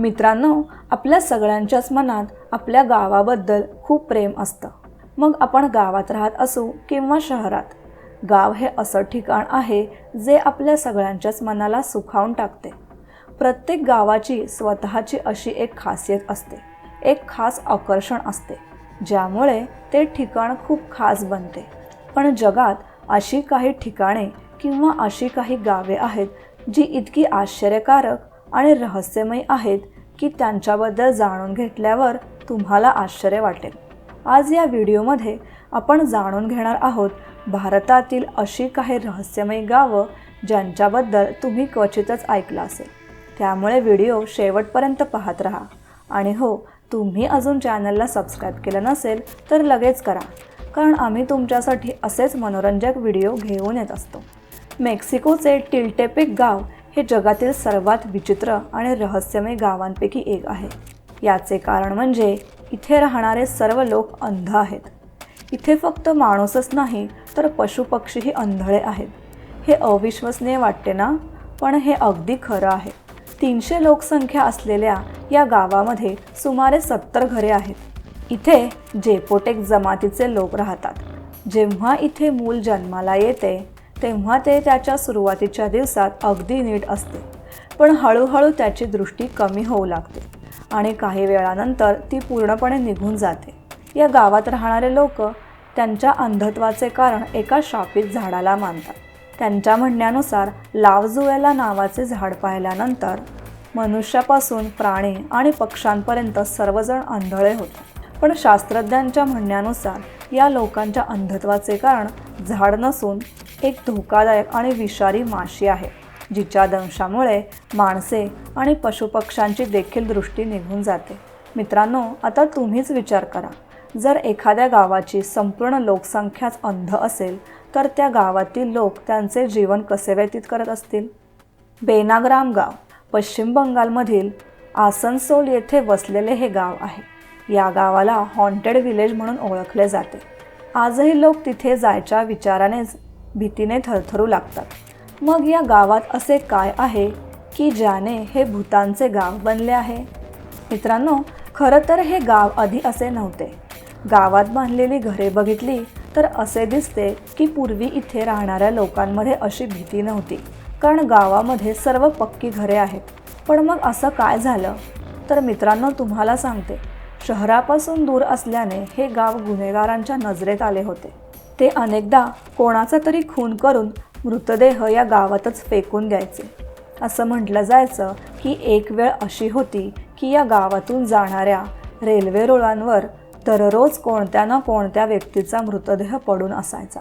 मित्रांनो आपल्या सगळ्यांच्याच मनात आपल्या गावाबद्दल खूप प्रेम असतं. मग आपण गावात राहत असू किंवा शहरात गाव हे असं ठिकाण आहे जे आपल्या सगळ्यांच्याच मनाला सुखावून टाकते. प्रत्येक गावाची स्वतःची अशी एक खासियत असते एक खास आकर्षण असते ज्यामुळे ते ठिकाण खूप खास बनते. पण जगात अशी काही ठिकाणे किंवा अशी काही गावे आहेत जी इतकी आश्चर्यकारक आणि रहस्यमय आहेत की त्यांच्याबद्दल जाणून घेतल्यावर तुम्हाला आश्चर्य वाटेल. आज या व्हिडिओमध्ये आपण जाणून घेणार आहोत भारतातील अशी काही रहस्यमय गावं ज्यांच्याबद्दल तुम्ही क्वचितच ऐकलं असेल. त्यामुळे व्हिडिओ शेवटपर्यंत पाहत राहा. आणि हो तुम्ही अजून चॅनलला सबस्क्राईब केलं नसेल तर लगेच करा कारण आम्ही तुमच्यासाठी असेच मनोरंजक व्हिडिओ घेऊन येत असतो. मेक्सिकोचे टिल्टेपिक गाव हे जगातील सर्वात विचित्र आणि रहस्यमय गावांपैकी एक आहे. याचे कारण म्हणजे इथे राहणारे सर्व लोक अंध आहेत. इथे फक्त माणूसच नाही तर पशुपक्षीही अंधळे आहेत. हे अविश्वसनीय वाटते ना? पण हे अगदी खरं आहे. तीनशे लोकसंख्या असलेल्या या गावामध्ये सुमारे सत्तर घरे आहेत. इथे जेपोटेक जमातीचे लोक राहतात. जेव्हा इथे मूल जन्माला येते तेव्हा ते त्याच्या सुरुवातीच्या दिवसात अगदी नीट असते. पण हळूहळू त्याची दृष्टी कमी होऊ लागते आणि काही वेळानंतर ती पूर्णपणे निघून जाते. या गावात राहणारे लोक त्यांच्या अंधत्वाचे कारण एका शापित झाडाला मानतात. त्यांच्या म्हणण्यानुसार लावजुएला नावाचे झाड पाहिल्यानंतर मनुष्यापासून प्राणी आणि पक्ष्यांपर्यंत सर्वजण आंधळे होतात पण शास्त्रज्ञांच्या म्हणण्यानुसार या लोकांच्या अंधत्वाचे कारण झाड नसून एक धोकादायक आणि विषारी माशी आहे जिच्या दंशामुळे माणसे आणि पशुपक्ष्यांची देखील दृष्टी निघून जाते. मित्रांनो आता तुम्हीच विचार करा. जर एखाद्या गावाची संपूर्ण लोकसंख्याच अंध असेल तर त्या गावातील लोक त्यांचे जीवन कसे व्यतीत करत असतील? बेनाग्राम गाव पश्चिम बंगालमधील आसनसोल येथे वसलेले हे गाव आहे. या गावाला हॉन्टेड विलेज म्हणून ओळखले जाते. आजही लोक तिथे जायच्या विचारानेच भीतीने थरथरू लागतात. मग या गावात असे काय आहे की ज्याने हे भूतांचे गाव बनले आहे? मित्रांनो खरं तर हे गाव आधी असे नव्हते. गावात बांधलेली घरे बघितली तर असे दिसते की पूर्वी इथे राहणाऱ्या लोकांमध्ये अशी भीती नव्हती. कारण गावामध्ये सर्व पक्की घरे आहेत. पण मग असं काय झालं? तर मित्रांनो तुम्हाला सांगते. शहरापासून दूर असल्याने हे गाव गुन्हेगारांच्या नजरेत आले होते. ते अनेकदा कोणाचा तरी खून करून मृतदेह या गावातच फेकून द्यायचे असं म्हटलं जायचं की एक वेळ अशी होती की या गावातून जाणाऱ्या रेल्वे रुळांवर दररोज कोणत्या ना कोणत्या व्यक्तीचा मृतदेह पडून असायचा.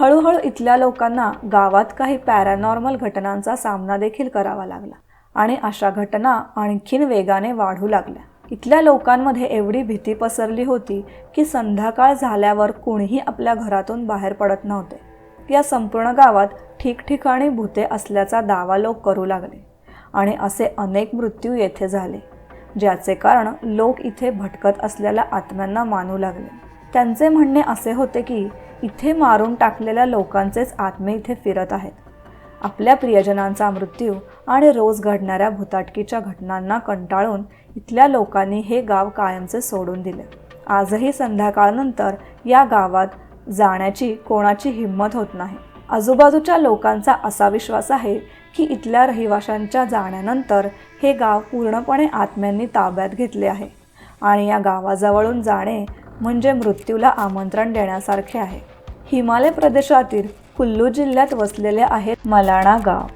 हळूहळू इथल्या लोकांना गावात काही पॅरानॉर्मल घटनांचा सामना देखील करावा लागला आणि अशा घटना आणखीन वेगाने वाढू लागल्या. इथल्या लोकांमध्ये एवढी भीती पसरली होती की संध्याकाळ झाल्यावर कोणीही आपल्या घरातून बाहेर पडत नव्हते. या संपूर्ण गावात ठिकठिकाणी भूते असल्याचा दावा लोक करू लागले आणि असे अनेक मृत्यू येथे झाले ज्याचे कारण लोक इथे भटकत असलेल्या आत्म्यांना मानू लागले. त्यांचे म्हणणे असे होते की इथे मारून टाकलेल्या लोकांचेच आत्मे इथे फिरत आहेत. आपल्या प्रियजनांचा मृत्यू आणि रोज घडणाऱ्या भुताटकीच्या घटनांना कंटाळून इथल्या लोकांनी हे गाव कायमचे सोडून दिले. आजही संध्याकाळनंतर या गावात जाण्याची कोणाची हिंमत होत नाही. आजूबाजूच्या लोकांचा असा विश्वास आहे की इथल्या रहिवाशांच्या जाण्यानंतर हे गाव पूर्णपणे आत्म्यांनी ताब्यात घेतले आहे आणि या गावाजवळून जाणे म्हणजे मृत्यूला आमंत्रण देण्यासारखे आहे. हिमालय प्रदेशातील कुल्लू जिल्ह्यात वसलेले आहेत मलाणा गाव.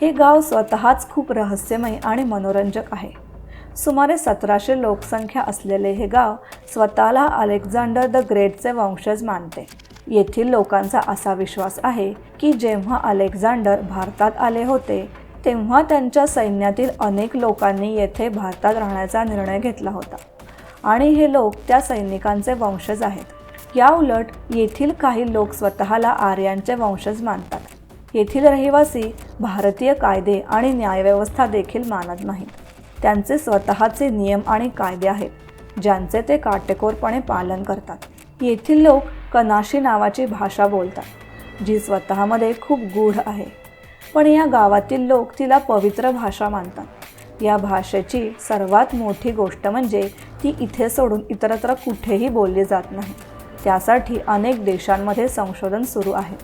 हे गाव स्वतःच खूप रहस्यमय आणि मनोरंजक आहे. सुमारे सतराशे लोकसंख्या असलेले हे गाव स्वतःला अलेक्झांडर द ग्रेटचे वंशज मानते. येथील लोकांचा असा विश्वास आहे की जेव्हा अलेक्झांडर भारतात आले होते तेव्हा त्यांच्या सैन्यातील अनेक लोकांनी येथे भारतात राहण्याचा निर्णय घेतला होता. आणि हे लोक त्या सैनिकांचे वंशज आहेत. या उलट येथील काही लोक स्वतःला आर्यांचे वंशज मानतात. येथील रहिवासी भारतीय कायदे आणि न्यायव्यवस्था देखील मानत नाहीत. त्यांचे स्वतःचे नियम आणि कायदे आहेत ज्यांचे ते काटेकोरपणे पालन करतात. येथील लोक कनाशी नावाची भाषा बोलतात जी स्वतःमध्ये खूप गूढ आहे. पण या गावातील लोक तिला पवित्र भाषा मानतात. या भाषेची सर्वात मोठी गोष्ट म्हणजे ती इथे सोडून इतरत्र कुठेही बोलली जात नाही. त्यासाठी अनेक देशांमध्ये संशोधन सुरू आहे.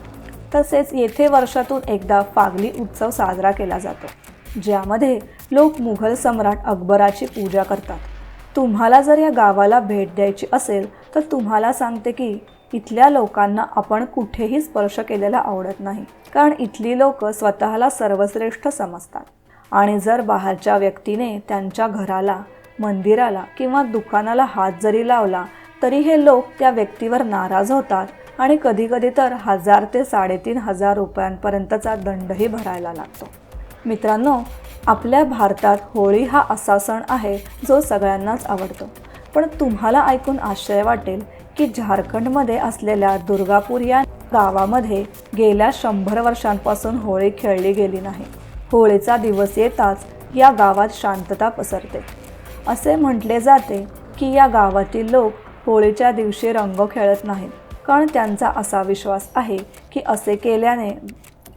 तसेच येथे वर्षातून एकदा फागली उत्सव साजरा केला जातो ज्यामध्ये लोक मुघल सम्राट अकबराची पूजा करतात. तुम्हाला जर या गावाला भेट द्यायची असेल तर तुम्हाला सांगते की इथल्या लोकांना आपण कुठेही स्पर्श केलेला आवडत नाही कारण इथली लोक स्वतःला सर्वश्रेष्ठ समजतात. आणि जर बाहेरच्या व्यक्तीने त्यांच्या घराला मंदिराला किंवा दुकानाला हात जरी लावला तरी हे लोक त्या व्यक्तीवर नाराज होतात आणि कधीकधी तर हजार ते साडेतीन हजार रुपयांपर्यंतचा दंडही भरायला लागतो. मित्रांनो आपल्या भारतात होळी हा असा सण आहे जो सगळ्यांनाच आवडतो. पण तुम्हाला ऐकून आश्चर्य वाटेल की झारखंडमध्ये असलेल्या दुर्गापूर या गावामध्ये गेल्या शंभर वर्षांपासून होळी खेळली गेली नाही. होळीचा दिवस येताच या गावात शांतता पसरते. असे म्हटले जाते की या गावातील लोक होळीच्या दिवशी रंग खेळत नाहीत. कारण त्यांचा असा विश्वास आहे की असे केल्याने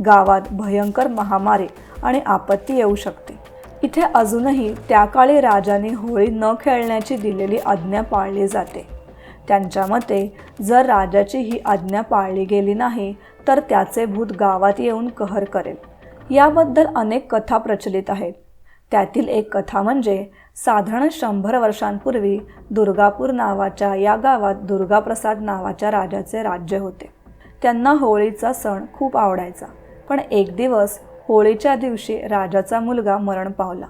गावात भयंकर महामारी आणि आपत्ती येऊ शकते. इथे अजूनही त्या काळी राजांनी होळी न खेळण्याची दिलेली आज्ञा पाळली जाते. त्यांच्या मते जर राजाची ही आज्ञा पाळली गेली नाही तर त्याचे भूत गावात येऊन कहर करेल. याबद्दल अनेक कथा प्रचलित आहेत. त्यातील एक कथा म्हणजे साधारण शंभर वर्षांपूर्वी दुर्गापूर नावाच्या या गावात दुर्गाप्रसाद नावाच्या राजाचे राज्य होते. त्यांना होळीचा सण खूप आवडायचा. पण एक दिवस होळीच्या दिवशी राजाचा मुलगा मरण पावला.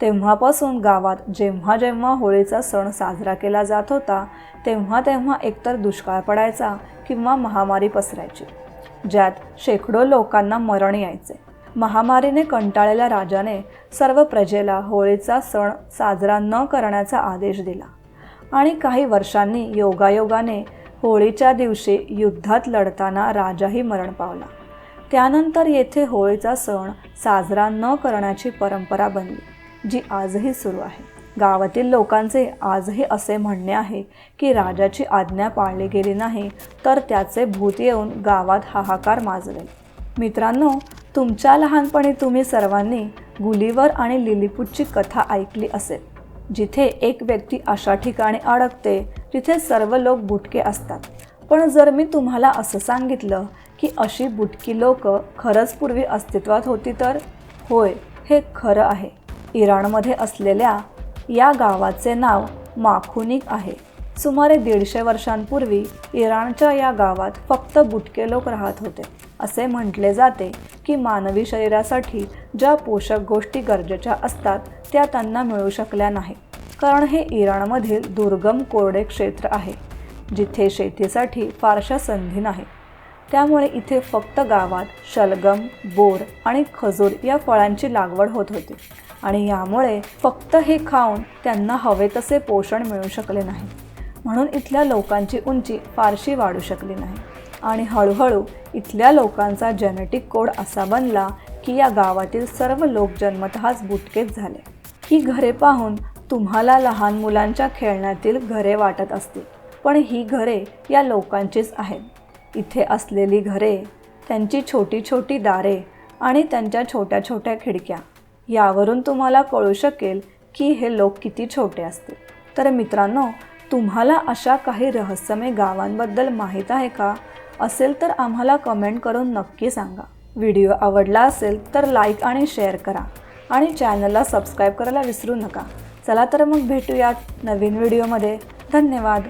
तेव्हापासून गावात जेव्हा जेव्हा होळीचा सण साजरा केला जात होता तेव्हा तेव्हा एकतर दुष्काळ पडायचा किंवा महामारी पसरायची ज्यात शेकडो लोकांना मरण यायचे. महामारीने कंटाळलेल्या राजाने सर्व प्रजेला होळीचा सण साजरा न करण्याचा आदेश दिला. आणि काही वर्षांनी योगायोगाने होळीच्या दिवशी युद्धात लढताना राजाही मरण पावला. त्यानंतर येथे होळीचा सण साजरा न करण्याची परंपरा बनली जी आजही सुरू आहे. गावातील लोकांचे आजही असे म्हणणे आहे की राजाची आज्ञा पाळली गेली नाही तर त्याचे भूत येऊन गावात हाहाकार माजवेल मित्रांनो तुमच्या लहानपणी तुम्ही सर्वांनी गुलीवर आणि लिलीपूटची कथा ऐकली असेल. जिथे एक व्यक्ती अशा ठिकाणी अडकते जिथे सर्व लोक बुटके असतात. पण जर मी तुम्हाला असं सांगितलं की अशी बुटकी लोक खरंच पूर्वी अस्तित्वात होती तर? होय हे खरं आहे. इराणमध्ये असलेल्या या गावाचे नाव माखुनिक आहे. सुमारे दीडशे वर्षांपूर्वी इराणच्या या गावात फक्त बुटके लोक राहत होते. असे म्हटले जाते की मानवी शरीरासाठी ज्या पोषक गोष्टी गरजेच्या असतात त्या त्यांना मिळू शकल्या नाही. कारण हे इराणमधील दुर्गम कोरडे क्षेत्र आहे जिथे शेतीसाठी फारशा संधी नाही. त्यामुळे इथे फक्त गावात शलगम बोर आणि खजूर या फळांची लागवड होत होती आणि यामुळे फक्त हे खाऊन त्यांना हवे तसे पोषण मिळू शकले नाही. म्हणून इथल्या लोकांची उंची फारशी वाढू शकली नाही. आणि हळूहळू इथल्या लोकांचा जेनेटिक कोड असा बनला की या गावातील सर्व लोक जन्मतःच बुटकेच झाले. ही घरे पाहून तुम्हाला लहान मुलांच्या खेळण्यातील घरे वाटत असतील पण ही घरे या लोकांचीच आहेत. इथे असलेली घरे त्यांची छोटी छोटी दारे आणि त्यांच्या छोट्या छोट्या खिडक्या यावरून तुम्हाला कळू शकेल की हे लोक किती छोटे असतील. तर मित्रांनो तुम्हाला अशा काही रहस्यमय गावांबद्दल माहीत आहे का? असेल तर आम्हाला कमेंट करून नक्की सांगा. व्हिडिओ आवडला असेल तर लाईक आणि शेअर करा. आणि चॅनलला सबस्क्राईब करायला विसरू नका. चला तर मग भेटूयात नवीन व्हिडिओमध्ये धन्यवाद.